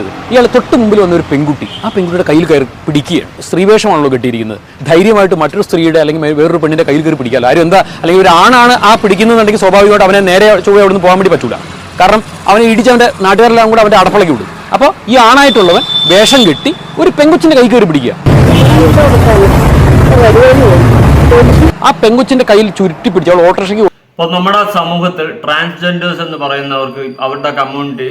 ശ്രദ്ധിച്ചത് ഇയാൾ തൊട്ട് മുമ്പിൽ വന്ന ഒരു പെൺകുട്ടി. ആ പെൺകുട്ടിയുടെ കയ്യിൽ കയറി പിടിക്കുകയാണ്. സ്ത്രീവേഷമാണല്ലോ കെട്ടിയിരിക്കുന്നത്. ധൈര്യമായിട്ട് മറ്റൊരു സ്ത്രീയുടെ അല്ലെങ്കിൽ വേറൊരു പെണ്ണിന്റെ കയ്യിൽ കയറി പിടിക്കുക ആരും എന്താ? അല്ലെങ്കിൽ ഒരു ആണാണ് ആ പിടിക്കുന്നതെന്നുണ്ടെങ്കിൽ സ്വാഭാവികമായിട്ട് അവനെ നേരെ ചൊവ്വ അവിടെ നിന്ന് പോകാൻ വേണ്ടി പറ്റൂല. കാരണം അവനെ ഇടിച്ച് അവന്റെ നാട്ടുകാരെല്ലാം കൂടെ അവന്റെ അടപ്പളക്കി വിടും. അപ്പോൾ ഈ ആണായിട്ടുള്ളവൻ വേഷം കെട്ടി ഒരു പെങ്കൊച്ചിന്റെ കൈ കയറി പിടിക്കുക. ആ പെങ്കൊച്ചിന്റെ കയ്യിൽ ചുരുട്ടി പിടിച്ച് അവൾ ഓട്ടോറിക്ഷയ്ക്ക് നമ്മുടെ സമൂഹത്തിൽ ട്രാൻസ്ജെൻഡേഴ്സ് എന്ന് പറയുന്നവർക്ക് അവരുടെ കമ്മ്യൂണിറ്റി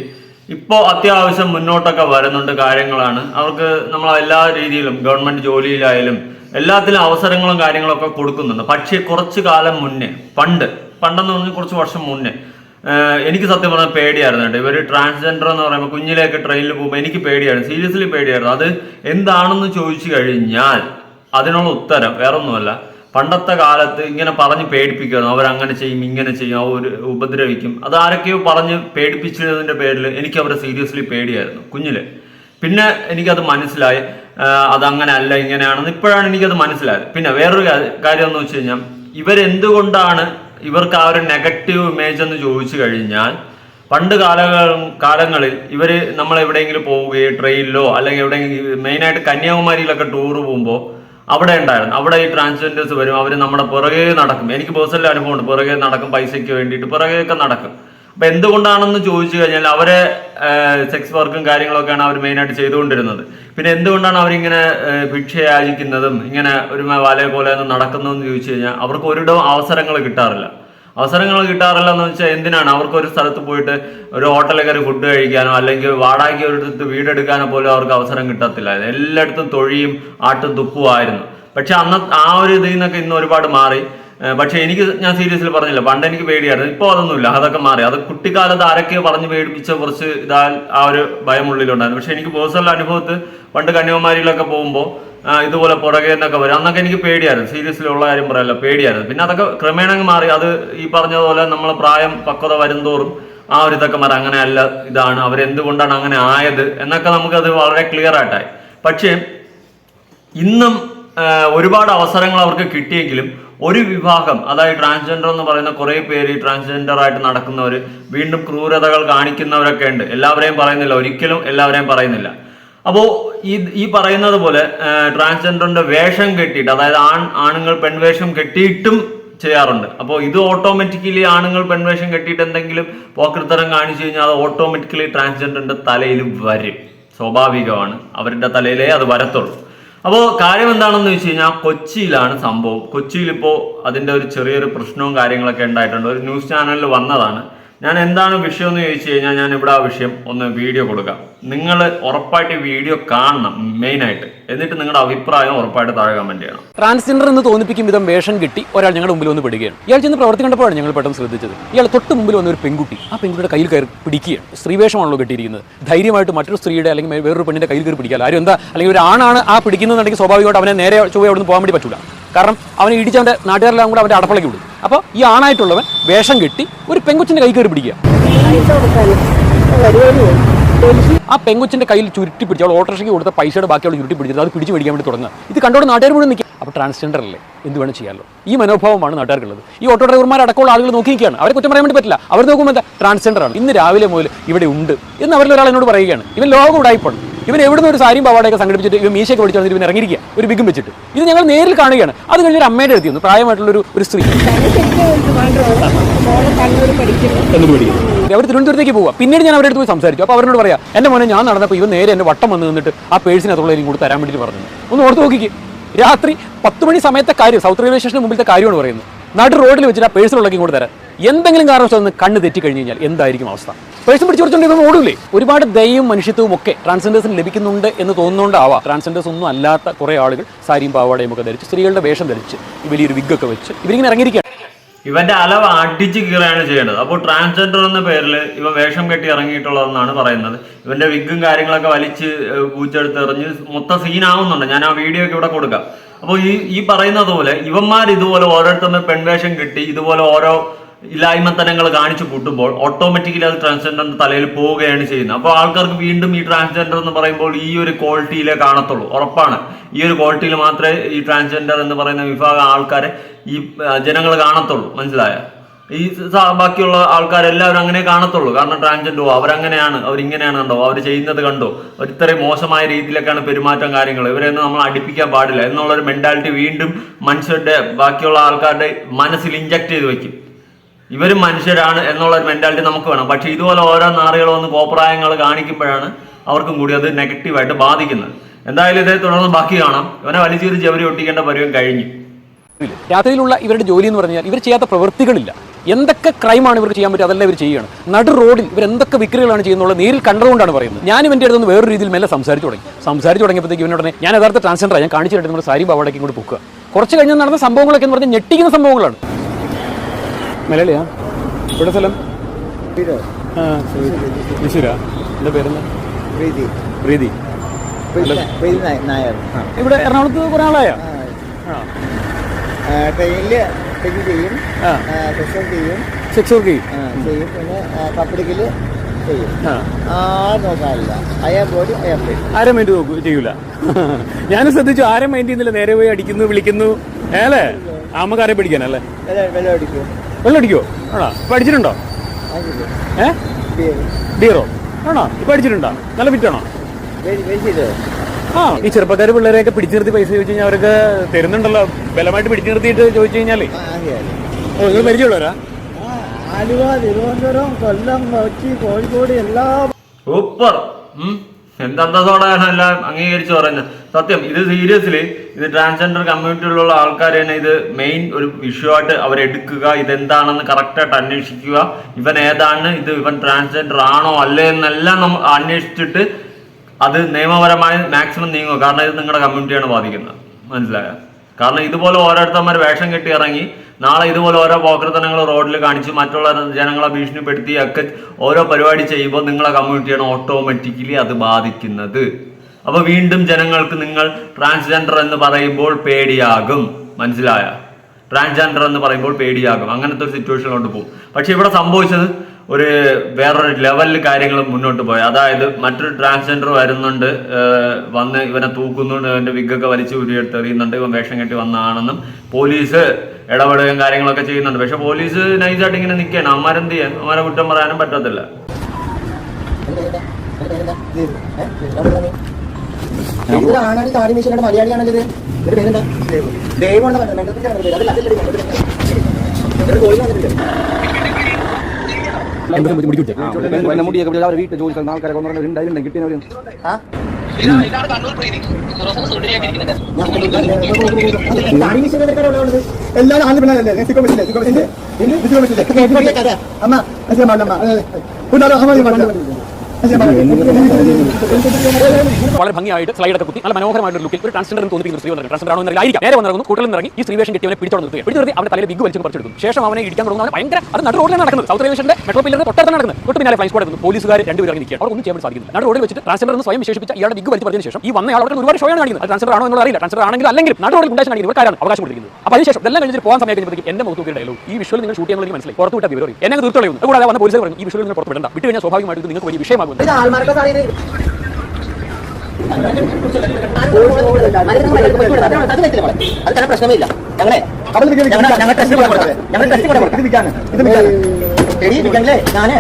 ഇപ്പോൾ അത്യാവശ്യം മുന്നോട്ടൊക്കെ വരുന്നുണ്ട് കാര്യങ്ങളാണ്. അവർക്ക് നമ്മൾ എല്ലാ രീതിയിലും ഗവൺമെന്റ് ജോലിയിലായാലും എല്ലാത്തിലും അവസരങ്ങളും കാര്യങ്ങളൊക്കെ കൊടുക്കുന്നുണ്ട്. പക്ഷേ കുറച്ച് കാലം മുന്നേ പണ്ട് പണ്ടെന്ന് പറഞ്ഞാൽ കുറച്ച് വർഷം മുന്നേ എനിക്ക് സത്യം പറഞ്ഞാൽ പേടിയായിരുന്നു കേട്ടോ. ഇവർ ട്രാൻസ്ജെൻഡർ എന്ന് പറയുമ്പോൾ കുഞ്ഞിലേക്ക് ട്രെയിനിൽ പോകുമ്പോൾ എനിക്ക് പേടിയായിരുന്നു. സീരിയസ്ലി പേടിയായിരുന്നു. അത് എന്താണെന്ന് ചോദിച്ചു കഴിഞ്ഞാൽ അതിനുള്ള ഉത്തരം വേറൊന്നുമല്ല. പണ്ടത്തെ കാലത്ത് ഇങ്ങനെ പറഞ്ഞ് പേടിപ്പിക്കുകയാണ് അവരങ്ങനെ ചെയ്യും ഇങ്ങനെ ചെയ്യും അവർ ഉപദ്രവിക്കും. അത് ആരൊക്കെയോ പറഞ്ഞ് പേടിപ്പിച്ചതിന്റെ പേരിൽ എനിക്ക് അവരെ സീരിയസ്ലി പേടിയായിരുന്നു കുഞ്ഞിൽ. പിന്നെ എനിക്കത് മനസ്സിലായി. അതങ്ങനെ അല്ല ഇങ്ങനെയാണെന്ന് ഇപ്പോഴാണ് എനിക്കത് മനസ്സിലായത്. പിന്നെ വേറൊരു കാര്യം എന്ന് വെച്ച് കഴിഞ്ഞാൽ ഇവരെന്തുകൊണ്ടാണ് ഇവർക്ക് ആ ഒരു നെഗറ്റീവ് ഇമേജ് എന്ന് ചോദിച്ചു കഴിഞ്ഞാൽ പണ്ട് കാലങ്ങൾ കാലങ്ങളിൽ ഇവർ നമ്മൾ എവിടെയെങ്കിലും പോവുകയോ ട്രെയിനിലോ അല്ലെങ്കിൽ എവിടെയെങ്കിലും മെയിനായിട്ട് കന്യാകുമാരിയിലൊക്കെ ടൂർ പോകുമ്പോൾ അവിടെ ഉണ്ടായിരുന്നു. അവിടെ ഈ ട്രാൻസ്ജെൻഡേഴ്സ് വരും അവർ നമ്മുടെ പുറകെ നടക്കും. എനിക്ക് പേഴ്സണൽ അനുഭവമുണ്ട് പുറകെ നടക്കും പൈസയ്ക്ക് വേണ്ടിയിട്ട് പുറകെയൊക്കെ നടക്കും. അപ്പൊ എന്തുകൊണ്ടാണെന്ന് ചോദിച്ചു കഴിഞ്ഞാൽ അവരെ സെക്സ് വർക്കും കാര്യങ്ങളൊക്കെയാണ് അവർ മെയിനായിട്ട് ചെയ്തുകൊണ്ടിരുന്നത്. പിന്നെ എന്തുകൊണ്ടാണ് അവരിങ്ങനെ ഭിക്ഷയാചിക്കുന്നതും ഭിക്ഷ ഇങ്ങനെ ഒരു വാലയെ പോലെ നടക്കുന്നതെന്ന് ചോദിച്ചു കഴിഞ്ഞാൽ അവർക്ക് ഒരിടവും അവസരങ്ങൾ കിട്ടാറില്ല. അവസരങ്ങൾ കിട്ടാറില്ല എന്ന് വെച്ചാൽ എന്തിനാണ്? അവർക്ക് ഒരു സ്ഥലത്ത് പോയിട്ട് ഒരു ഹോട്ടലിൽ കയറി ഫുഡ് കഴിക്കാനോ അല്ലെങ്കിൽ വാടകയ്ക്ക് ഒരിടത്ത് വീടെടുക്കാനോ പോലും അവർക്ക് അവസരം കിട്ടത്തില്ല. എല്ലായിടത്തും തൊഴിയും ആട്ടും തുപ്പുമായിരുന്നു പക്ഷെ അന്ന് ആ ഒരു ഇതിൽ നിന്നൊക്കെ ഇന്ന് ഒരുപാട് മാറി. പക്ഷെ എനിക്ക് ഞാൻ സീരിയസ്ലി പറഞ്ഞില്ല. പണ്ട് എനിക്ക് പേടിയായിരുന്നു. ഇപ്പോൾ അതൊന്നുമില്ല. അതൊക്കെ മാറി. അത് കുട്ടിക്കാലത്ത് ആരൊക്കെയോ പറഞ്ഞ് പേടിപ്പിച്ച കുറച്ച് ഇതാ ആ ഒരു ഭയമുള്ളിലുണ്ടായിരുന്നു പക്ഷെ എനിക്ക് പേഴ്സണൽ അനുഭവത്തിൽ പണ്ട് കന്യാകുമാരിയിലൊക്കെ പോകുമ്പോൾ ഇതുപോലെ പുറകെ എന്നൊക്കെ വരും. അന്നൊക്കെ എനിക്ക് പേടിയായിരുന്നു. സീരിയസിലുള്ള കാര്യം പറയല്ല പേടിയായിരുന്നു. പിന്നെ അതൊക്കെ ക്രമേണങ്ങ് മാറി. അത് ഈ പറഞ്ഞതുപോലെ നമ്മൾ പ്രായം പക്വത വരുംതോറും ആ ഒരു ഇതൊക്കെ മാറി. അങ്ങനെ അല്ല ഇതാണ്. അവരെന്തുകൊണ്ടാണ് അങ്ങനെ ആയത് എന്നൊക്കെ നമുക്കത് വളരെ ക്ലിയർ ആയിട്ടായി. പക്ഷേ ഇന്നും ഒരുപാട് അവസരങ്ങൾ അവർക്ക് കിട്ടിയെങ്കിലും ഒരു വിഭാഗം അതായത് ട്രാൻസ്ജെൻഡർ എന്ന് പറയുന്ന കുറെ പേര് ട്രാൻസ്ജെൻഡർ ആയിട്ട് നടക്കുന്നവർ വീണ്ടും ക്രൂരതകൾ കാണിക്കുന്നവരൊക്കെ ഉണ്ട്. എല്ലാവരെയും പറയുന്നില്ല. ഒരിക്കലും എല്ലാവരെയും പറയുന്നില്ല. അപ്പോൾ ഈ ഈ പറയുന്നത് പോലെ ട്രാൻസ്ജെൻഡറിന്റെ വേഷം കെട്ടിയിട്ട് അതായത് ആൺ ആണുങ്ങൾ പെൺവേഷം കെട്ടിയിട്ടും ചെയ്യാറുണ്ട്. അപ്പോൾ ഇത് ഓട്ടോമാറ്റിക്കലി ആണുങ്ങൾ പെൺവേഷം കെട്ടിയിട്ട് എന്തെങ്കിലും പോക്കൃത്തരം കാണിച്ചു കഴിഞ്ഞാൽ അത് ഓട്ടോമാറ്റിക്കലി ട്രാൻസ്ജെൻഡറിന്റെ തലയിൽ വരും. സ്വാഭാവികമാണ്. അവരുടെ തലയിലേ അത് വരത്തുള്ളൂ. അപ്പോൾ കാര്യം എന്താണെന്ന് വെച്ച് കഴിഞ്ഞാൽ കൊച്ചിയിലാണ് സംഭവം. കൊച്ചിയിൽ ഇപ്പോൾ അതിന്റെ ഒരു ചെറിയൊരു പ്രശ്നവും കാര്യങ്ങളൊക്കെ ഉണ്ടായിട്ടുണ്ട്. ഒരു ന്യൂസ് ചാനലിൽ വന്നതാണ്. ഞാൻ എന്താണ് വിഷയം എന്ന് ചോദിച്ചു കഴിഞ്ഞാൽ ഞാൻ ഇവിടെ ആ വിഷയം ഒന്ന് വീഡിയോ കൊടുക്കാം. നിങ്ങൾ ഉറപ്പായിട്ട് വീഡിയോ കാണണം മെയിനായിട്ട് എന്നിട്ട് നിങ്ങളുടെ അഭിപ്രായം ഉറപ്പായിട്ട് താഴെ കമന്റ് ചെയ്യണം. ട്രാൻസ്ജെൻഡർ എന്ന് തോന്നിപ്പിക്കും വിധം വേഷം കിട്ടി ഒരാൾ ഞങ്ങളുടെ മുമ്പിൽ വന്ന് പിടിക്കുകയാണ് ഇയാൾ ചെന്ന് പ്രവർത്തി കണ്ടപ്പോഴാണ് ഞങ്ങൾ പെട്ടെന്ന് ശ്രദ്ധിച്ചത്. ഇയാൾ തൊട്ട് മുമ്പിൽ വന്ന ഒരു പെൺകുട്ടി ആ പെൺകുട്ടിയുടെ കയ്യിൽ കയറി പിടിക്കുകയാണ്. സ്ത്രീവേഷമാണല്ലോ കെട്ടിയിരിക്കുന്നത്. ധൈര്യമായിട്ട് മറ്റൊരു സ്ത്രീയുടെ അല്ലെങ്കിൽ വേറൊരു പെണ്ണിന്റെ കയ്യിൽ കയറി പിടിക്കുക. ആരും എന്താ? അല്ലെങ്കിൽ ഒരു ആണാണ് ആ പിടിക്കുന്നുണ്ടെങ്കിൽ സ്വാഭാവികമായിട്ട് അവനെ നേരെ ചൊവ്വ അവിടെ നിന്ന് പോകാൻ വേണ്ടി പറ്റൂല. കാരണം അവനെ ഇടിച്ച് അവന്റെ നാട്ടുകാരെല്ലാം കൂടെ അവന്റെ അടപ്പളയ്ക്ക് വിടും. അപ്പോൾ ഈ ആണായിട്ടുള്ളവൻ വേഷം കെട്ടി ഒരു പെങ്കുച്ചിന്റെ കൈ കയറി പിടിക്കുക. ആ പെങ്കുച്ചിന്റെ കയ്യിൽ ചുരുട്ടി പിടിച്ച് അവൾ ഓട്ടോറിക്ഷയ്ക്ക് കൊടുത്ത പൈസയുടെ ബാക്കിയുള്ള ചുരുട്ടി പിടിച്ചത് അത് പിടിച്ച് മേടിക്കാൻ വേണ്ടി തുടങ്ങുക. ഇത് കണ്ടോട് നാട്ടുകാർ മുഴുവൻ നിൽക്കുക അപ്പോൾ ട്രാൻസ്ജെൻഡർ അല്ലേ? എന്ത് വേണം ചെയ്യാമല്ലോ ഈ മനോഭാവമാണ് നാട്ടുകാർക്കുള്ളത്. ഈ ഓട്ടോ ഡ്രൈവർമാർ അടക്കമുള്ള ആളുകൾ നോക്കി നിൽക്കുകയാണ്. അവരെ കുറ്റം പറയാൻ വേണ്ടി പറ്റില്ല. അവർ നോക്കുമ്പോൾ എന്താ? ട്രാൻസ്ജെൻഡർ ആണ്. ഇന്ന് രാവിലെ മുതൽ ഇവിടെ ഉണ്ട് എന്ന് അവരിൽ ഒരാൾ എന്നോട് പറയുകയാണ്. ഇവൻ ലോകം ഉടായിപ്പോണ് ഇവൻ നിന്ന് ഒരു സാരിയും പാവാടയൊക്കെ സംഘടിപ്പിച്ചിട്ട് ഇവൻ മീശയൊക്കെ പഠിച്ചു ഇവൻ ഇറങ്ങിയിരിക്കുക ഒരു ബിഗും വെച്ചിട്ട്. ഇത് ഞങ്ങൾ നേരിൽ കാണുകയാണ്. അത് കഴിഞ്ഞൊരു അമ്മയുടെ അടുത്ത് ഒന്ന് പ്രായമായിട്ടുള്ള ഒരു സ്ത്രീ. അവർ തിരുവനന്തപുരത്തേക്ക് പോവുക. പിന്നീട് ഞാൻ അവരുടെ അടുത്ത് പോയി സംസാരിച്ചു. അപ്പോൾ അവരോട് പറയാം എന്റെ മോനെ ഞാൻ നടന്നപ്പോൾ ഇവൻ നേരെ എന്റെ വട്ടം വന്ന് നിന്നിട്ട് ആ പേഴ്സിനകത്തുള്ള എനിക്ക് കൂടി തരാൻ വേണ്ടിയിട്ട് പറഞ്ഞു. ഒന്ന് ഓർത്ത് നോക്കിക്ക്. രാത്രി പത്ത് മണി സമയത്തെ കാര്യം സൗത്ത് റെയിൽവേ സ്റ്റേഷന് മുമ്പിലത്തെ കാര്യമാണ് പറയുന്നത്. നാട്ടിൽ റോഡിൽ വെച്ചിട്ട് ആ പേഴ്സിലുള്ളതൊക്കെ ഇങ്ങോട്ട് തരാൻ എന്തെങ്കിലും കാരണവശാൽ ഒന്ന് കണ്ണ് കഴിഞ്ഞ് കഴിഞ്ഞാൽ എന്തായിരിക്കും അവസ്ഥ? പേഴ്സൺ പിടിച്ചു കുറച്ചുകൊണ്ട് ഓടൂലേ? ഒരുപാട് ദയവും മനുഷ്യത്വവും ഒക്കെ ട്രാൻസ്ജെൻഡേഴ്സിന് ലഭിക്കുന്നുണ്ട് എന്ന് തോന്നുന്നുണ്ടാവാം. ട്രാൻസ്ജെൻഡേഴ്സ് ഒന്നും അല്ലാത്ത കുറേ ആളുകൾ സാരിയും പാവാടയും ഒക്കെ ധരിച്ച് സ്ത്രീകളുടെ വേഷം ധരിച്ച് വലിയൊരു വിഗ്ഗൊക്കെ വെച്ച് ഇവരിങ്ങനെ ഇറങ്ങിയിരിക്കുകയാണ്. ഇവന്റെ അലവ് അടിച്ച് കീറുകയാണ് ചെയ്യേണ്ടത്. അപ്പോൾ ട്രാൻസ്ജെൻഡർ എന്ന പേരിൽ ഇവ വേഷം കെട്ടി ഇറങ്ങിയിട്ടുള്ളതെന്നാണ് പറയുന്നത്. ഇവന്റെ വിഗും കാര്യങ്ങളൊക്കെ വലിച്ച് കൂച്ചെടുത്ത് എറിഞ്ഞ് മൊത്തം സീനാവുന്നുണ്ട് ഞാൻ ആ വീഡിയോ ഒക്കെ ഇവിടെ കൊടുക്കാം. അപ്പോൾ ഈ ഈ പറയുന്നത് പോലെ ഇവന്മാർ ഇതുപോലെ ഓരോരുത്തരുടെ പെൺവേഷം കെട്ടി ഇതുപോലെ ഓരോ ഇല്ലായ്മത്തനങ്ങൾ കാണിച്ചു കൂട്ടുമ്പോൾ ഓട്ടോമാറ്റിക്കലി അത് ട്രാൻസ്ജെൻഡറിന്റെ തലയിൽ പോവുകയാണ് ചെയ്യുന്നത്. അപ്പോൾ ആൾക്കാർക്ക് വീണ്ടും ഈ ട്രാൻസ്ജെൻഡർ എന്ന് പറയുമ്പോൾ ഈ ഒരു ക്വാളിറ്റിയിലേ കാണത്തുള്ളൂ. ഉറപ്പാണ്. ഈ ഒരു ക്വാളിറ്റിയിൽ മാത്രമേ ഈ ട്രാൻസ്ജെൻഡർ എന്ന് പറയുന്ന വിഭാഗം ആൾക്കാരെ ഈ ജനങ്ങൾ കാണത്തുള്ളൂ. മനസ്സിലായ? ഈ ബാക്കിയുള്ള ആൾക്കാരെല്ലാവരും അങ്ങനെ കാണത്തുള്ളൂ. കാരണം ട്രാൻസ്ജെൻഡർ അവരങ്ങനെയാണ് അവരിങ്ങനെയാണ് കണ്ടോ? അവർ ചെയ്യുന്നത് കണ്ടോ? ഇത്രയും മോശമായ രീതിയിലൊക്കെയാണ് പെരുമാറ്റം കാര്യങ്ങൾ. ഇവരെയൊന്നും നമ്മൾ അടുപ്പിക്കാൻ പാടില്ല. എന്നുള്ളൊരു മെന്റാലിറ്റി വീണ്ടും മനുഷ്യരുടെ ബാക്കിയുള്ള ആൾക്കാരുടെ മനസ്സിൽ ഇഞ്ചക്ട് ചെയ്ത് വെക്കും ഇവരും മനുഷ്യരാണ് എന്നുള്ള ഒരു മെന്റാലിറ്റി നമുക്ക് വേണം. പക്ഷെ ഇതുപോലെ ഓരോ നാറുകൾ വന്ന് കോപ്രായങ്ങൾ കാണിക്കുമ്പോഴാണ് അവർക്കും കൂടി അത് നെഗറ്റീവായിട്ട് ബാധിക്കുന്നത്. എന്തായാലും ഇതേ തുടർന്ന് ബാക്കി കാണാം. ഇവനെ വലിച്ചൊരു ജവരി ഒട്ടിക്കേണ്ട പരിവം കഴിഞ്ഞു. രാത്രിയിലുള്ള ഇവരുടെ ജോലി എന്ന് പറഞ്ഞാൽ ഇവർ ചെയ്യാത്ത പ്രവൃത്തികളില്ല. എന്തൊക്കെ ക്രൈമാണ് ഇവർക്ക് ചെയ്യാൻ പറ്റുക? അതെല്ലാം ഇവർ ചെയ്യുകയാണ്. നടു റോഡിൽ ഇവർ എന്തൊക്കെ വിക്രികളാണ് ചെയ്യുന്നത്? നേരിൽ കണ്ടതുകൊണ്ടാണ് പറയുന്നത്. ഞാൻ ഇവന്റെ അടുത്ത് വേറൊരു രീതിയിൽ മെല്ലെ സംസാരിച്ചു തുടങ്ങി. സംസാരിച്ചു തുടങ്ങിയപ്പോഴത്തേക്ക് ഇവനോടനെ ഞാൻ യഥാർത്ഥ ട്രാൻസ്ജെൻഡറാണ് ഞാൻ കാണിച്ചിട്ട് നമ്മുടെ സാരി ബാവടേക്കും കൂടി പൊക്കുക. കുറച്ച് കഴിഞ്ഞ് നടന്ന സംഭവങ്ങളൊക്കെ എന്ന് പറഞ്ഞാൽ ഞെട്ടിക്കുന്ന സംഭവങ്ങളാണ്. മലയാളിയാ? ഇവിടെ സ്ഥലം? പേര് എന്റെ പേരെന്താ? പ്രീതി. പ്രീതി. നായർ. ഇവിടെ എറണാകുളത്ത് കുറെ ആളായ? ട്രെയിനിൽ ടിക്കറ്റ് ചെയ്യും. സെക്ഷൻ ചെയ്യും. വർക്ക് ചെയ്യും. ചെയ്യും. പിന്നെ പബ്ലിക്കിൽ ചെയ്യും. ആരും നോക്കാനില്ല അയാൾ ബോഡി അയാൾ ആരും മൈൻഡ് നോക്കൂ? ചെയ്യൂല. ഞാനും ശ്രദ്ധിച്ചു ആരും മൈൻഡ് ചെയ്യുന്നില്ല. നേരെ പോയി അടിക്കുന്നു വിളിക്കുന്നു. ഏലേ നമുക്ക് ആരെ പിടിക്കാനല്ലേ? വില വില അടിക്കും വെള്ളം അടിക്കോ ആണോ? പഠിച്ചിട്ടുണ്ടോ അടിച്ചിട്ടുണ്ടോ? ഏ? ബിയർ ആണോ? ഇപ്പൊ അടിച്ചിട്ടുണ്ടോ? നല്ല ഫിറ്റാണോ വെരി വെരി ചെയ്തോ? ആ ഈ ചെറുപ്പക്കാർ പിള്ളേരെയൊക്കെ പിടിച്ചു നിർത്തി പൈസ ചോദിച്ചു കഴിഞ്ഞാൽ അവർക്ക് തരുന്നുണ്ടല്ലോ. ബലമായിട്ട് പിടിച്ചു നിർത്തിയിട്ട് ചോദിച്ചു കഴിഞ്ഞാലേ. ഓ നിങ്ങൾ പരിചയമുള്ളവരാ? ആലുവ തിരുവനന്തപുരം കൊല്ലം കൊച്ചി കോഴിക്കോട് എല്ലാം സൂപ്പർ. എന്തന്തസോടെയാണ് എല്ലാം അംഗീകരിച്ചു പറയുന്നത് സത്യം ഇത് സീരിയസ്ലി ഇത് ട്രാൻസ്ജെൻഡർ കമ്മ്യൂണിറ്റിയിലുള്ള ആൾക്കാർ തന്നെ ഇത് മെയിൻ ഒരു ഇഷ്യൂ ആയിട്ട് അവരെടുക്കുക ഇതെന്താണെന്ന് കറക്റ്റായിട്ട് അന്വേഷിക്കുക. ഇവൻ ഏതാണ് ഇത് ഇവൻ ട്രാൻസ്ജെൻഡർ ആണോ അല്ലേ എന്നെല്ലാം നമ്മൾ അന്വേഷിച്ചിട്ട് അത് നിയമപരമായി മാക്സിമം നീങ്ങുക. കാരണം ഇത് നിങ്ങളുടെ കമ്മ്യൂണിറ്റിയാണ് ബാധിക്കുന്നത്. മനസ്സിലായോ? കാരണം ഇതുപോലെ ഓരോരുത്തന്മാർ വേഷം കെട്ടി ഇറങ്ങി നാളെ ഇതുപോലെ ഓരോ പോക്രത്തനങ്ങൾ റോഡിൽ കാണിച്ച് മറ്റുള്ള ജനങ്ങളെ ഭീഷണിപ്പെടുത്തി ഒക്കെ ഓരോ പരിപാടി ചെയ്യുമ്പോൾ നിങ്ങളെ കമ്മ്യൂണിറ്റിയാണ് ഓട്ടോമാറ്റിക്കലി അത് ബാധിക്കുന്നത്. അപ്പൊ വീണ്ടും ജനങ്ങൾക്ക് നിങ്ങൾ ട്രാൻസ്ജെൻഡർ എന്ന് പറയുമ്പോൾ പേടിയാകും. മനസ്സിലായ? ട്രാൻസ്ജെൻഡർ എന്ന് പറയുമ്പോൾ പേടിയാകും. അങ്ങനത്തെ ഒരു സിറ്റുവേഷനിലോട്ട് പോകും. പക്ഷെ ഇവിടെ സംഭവിച്ചത് ഒരു വേറൊരു ലെവലിൽ കാര്യങ്ങൾ മുന്നോട്ട് പോയി. അതായത് മറ്റൊരു ട്രാൻസ്ജെൻഡർ വരുന്നുണ്ട് വന്ന് ഇവനെ തൂക്കുന്നുണ്ട് ഇവന്റെ വിഗൊക്കെ വലിച്ചു ഉരിയെടുത്ത് എറിയുന്നുണ്ട് ഇവൻ വേഷം കെട്ടി വന്നതാണെന്നും പോലീസ് ഇടപെടുകയും കാര്യങ്ങളൊക്കെ ചെയ്യുന്നുണ്ട്. പക്ഷെ പോലീസ് നൈസായിട്ട് ഇങ്ങനെ നിൽക്കുകയാണ്. അമ്മാരെന്ത് ചെയ്യാൻ അമ്മാരെ കുറ്റം പറയാനും പറ്റത്തില്ല. ഇത്. ദൈവം മുടിയൊക്കെ അവരെ വീട്ടിൽ ജോലിക്കാർ ആൾക്കാരെ കൊണ്ടുവരുന്ന ഉണ്ടായിരുന്നു കിട്ടിയവരും താടി മീശയുടെ എല്ലാവരും ആദ്യം പിള്ളേരല്ലേ? സിക്കോ പറ്റില്ലേ? സിക്കോ പറ്റില്ലേ? സിക്കോ പറ്റില്ലേ. അമ്മ അമ്മ. അമ്മ വളരെ ഭംഗിയായിട്ട് സ്ലൈഡൊക്കെ കുത്തി. നല്ല മനോഹരമായിട്ട് ലുക്കിൽ ഒരു ട്രാൻസ്ജെൻഡർ എന്ന് തോന്നിപ്പിക്കുന്ന സ്ത്രീ വന്നിട്ട് ട്രാൻസ്ജെൻഡർ ആണോ എന്നറിയില്ല നേരെ വന്നിറങ്ങുന്നു. കൂട്ടലിൽ നിന്ന് ഇറങ്ങി ഈ സ്ത്രീ വേഷം കെട്ടിയവനെ പിടിച്ചോണ്ട് നിർത്തുക പിടിച്ചു നിർത്തി അവന്റെ തലയിൽ ബിഗ് വലിച്ചു പറിച്ചെടുക്കും ശേഷം അവനെ ഇടിക്കാൻ തുടങ്ങുന്ന ഭയങ്കര അത് നടു റോഡിലാണ് നടക്കുന്നത്. സൗത്ത് റെയിൽവേഷന്റെ മെട്രോ പില്ലറിന് തൊട്ടടുത്ത് നടക്കുന്നത്. തൊട്ട് പിന്നാലെ ഫ്ലൈ സ്ക്വാഡ് എത്തുന്നു പോലീസുകാർ രണ്ടുപേരും ഇറങ്ങി നിൽക്കുക അവർക്കൊന്നും ചെയ്യാൻ വേണ്ടി സാധിക്കുന്നില്ല. നടു റോഡിൽ വെച്ചിട്ട് ട്രാൻസ്ജെൻഡർ എന്ന് സ്വയം വിശേഷിപ്പിച്ച ഇയാളുടെ ബിഗ് വലിച്ചു പറഞ്ഞതിന് ശേഷം ഈ വന്ന ആൾ ഒരുപാട് ഷോയാണ് കാണിക്കുന്നത്. ട്രാൻസ്ജെൻഡർ ആണോ എന്നുള്ള അറിയില്ല. ട്രാൻസ്ജെൻഡർ ആണെങ്കിൽ അല്ലെങ്കിൽ നടു റോഡിൽ ഉണ്ടായി കാണിക്കുന്നത് ഇവർക്കാരാണ് അവകാശം കൊടുക്കുന്നത് അപ്പോൾ അതിനുശേഷം എല്ലാം കഴിഞ്ഞിട്ട് പോകാൻ സമയം കഴിഞ്ഞപ്പോൾ എന്റെ മുഖത്ത് നോക്കിയ ഈ വിഷ്വൽ നിങ്ങൾ ഷൂട്ട് ചെയ്യാൻ മനസ്സിലായി. പുറത്തു വിട്ട വിവരം എന്നെ തീർത്തോളൂ കൂടാതെ വന്ന പോലീസ് പറഞ്ഞു ഈ വിഷ്വൽ നിങ്ങൾ പുറത്ത് വിടണ്ട വിട്ട് കഴിഞ്ഞാൽ സ്വാഭാവികമായിട്ട് നിങ്ങൾക്ക് വലിയ വിഷയമാകുന്നത് ഇത് ആൾമാരുടെ സാധ്യത അത് തന്നെ പ്രശ്നമില്ല. ഞങ്ങളെ ഞങ്ങൾ ടെസ്റ്റ് ഞങ്ങൾ ടെസ്റ്റ് കൂടെ കൊടുക്കാം. ഞാൻ.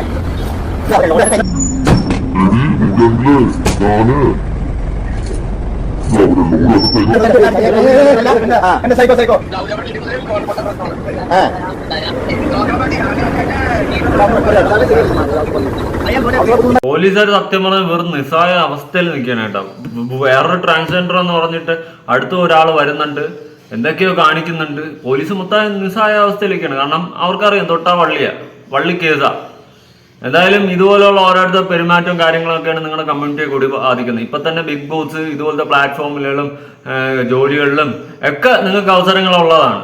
എന്റെ സൈക്കോ സൈക്കോ ആ. പോലീസുകാർ സത്യം പറഞ്ഞാൽ വെറും നിസ്സായ അവസ്ഥയിൽ നിൽക്കുകയാണ് കേട്ടോ. വേറൊരു ട്രാൻസ്ജെൻഡർ എന്ന് പറഞ്ഞിട്ട് അടുത്ത ഒരാൾ വരുന്നുണ്ട് എന്തൊക്കെയോ കാണിക്കുന്നുണ്ട്. പോലീസ് മൊത്തം നിസ്സായ അവസ്ഥയിലേക്കാണ്. കാരണം അവർക്കറിയാം തൊട്ടാ വള്ളിയാ വള്ളി കേസാ. എന്തായാലും ഇതുപോലുള്ള ഓരോരുത്തർ പെരുമാറ്റവും കാര്യങ്ങളൊക്കെയാണ് നിങ്ങളുടെ കമ്മ്യൂണിറ്റിയെ കൂടി ബാധിക്കുന്നത്. ഇപ്പൊ തന്നെ ബിഗ് ബോസ് ഇതുപോലത്തെ പ്ലാറ്റ്ഫോമിലും ജോലികളിലും ഒക്കെ നിങ്ങൾക്ക് അവസരങ്ങൾ ഉള്ളതാണ്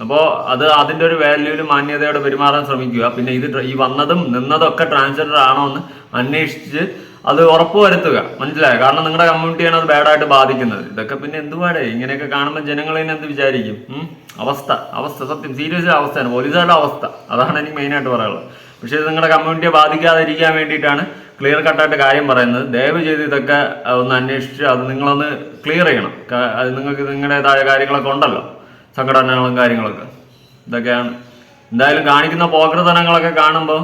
അപ്പോൾ അത് അതിന്റെ ഒരു വാല്യൂവിൽ മാന്യതയോടെ പെരുമാറാൻ ശ്രമിക്കുക. പിന്നെ ഇത് ഈ വന്നതും നിന്നതൊക്കെ ട്രാൻസ്ജെൻഡർ ആണോ എന്ന് അന്വേഷിച്ച് അത് ഉറപ്പുവരുത്തുക. മനസ്സിലായോ? കാരണം നിങ്ങളുടെ കമ്മ്യൂണിറ്റിയാണ് അത് ബാഡായിട്ട് ബാധിക്കുന്നത്. ഇതൊക്കെ പിന്നെ എന്തുപാടെ ഇങ്ങനെയൊക്കെ കാണുമ്പോൾ ജനങ്ങൾ എന്ത് വിചാരിക്കും? അവസ്ഥ. അവസ്ഥ. സത്യം സീരിയസ് അവസ്ഥയാണ്. പോലീസുകാരുടെ അവസ്ഥ. അതാണ് എനിക്ക് മെയിനായിട്ട് പറയാനുള്ളത്. പക്ഷേ ഇത് നിങ്ങളുടെ കമ്മ്യൂണിറ്റിയെ ബാധിക്കാതിരിക്കാൻ വേണ്ടിയിട്ടാണ് ക്ലിയർ കട്ടായിട്ട് കാര്യം പറയുന്നത്. ദയവ് ചെയ്ത് ഇതൊക്കെ ഒന്ന് അന്വേഷിച്ച് അത് നിങ്ങളൊന്ന് ക്ലിയർ ചെയ്യണം. അത് നിങ്ങൾക്ക് നിങ്ങളുടേതായ കാര്യങ്ങളൊക്കെ ഉണ്ടല്ലോ. സംഘടനകളും കാര്യങ്ങളൊക്കെ. ഇതൊക്കെയാണ്. എന്തായാലും കാണിക്കുന്ന പോക്രതനങ്ങളൊക്കെ കാണുമ്പോൾ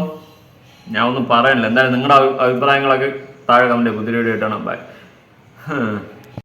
ഞാൻ ഒന്നും പറയണില്ല എന്തായാലും നിങ്ങളുടെ അഭി- അഭിപ്രായങ്ങളൊക്കെ താഴെ കമന്റ് കുതിരയുടെ ഇട്ടണം ബൈ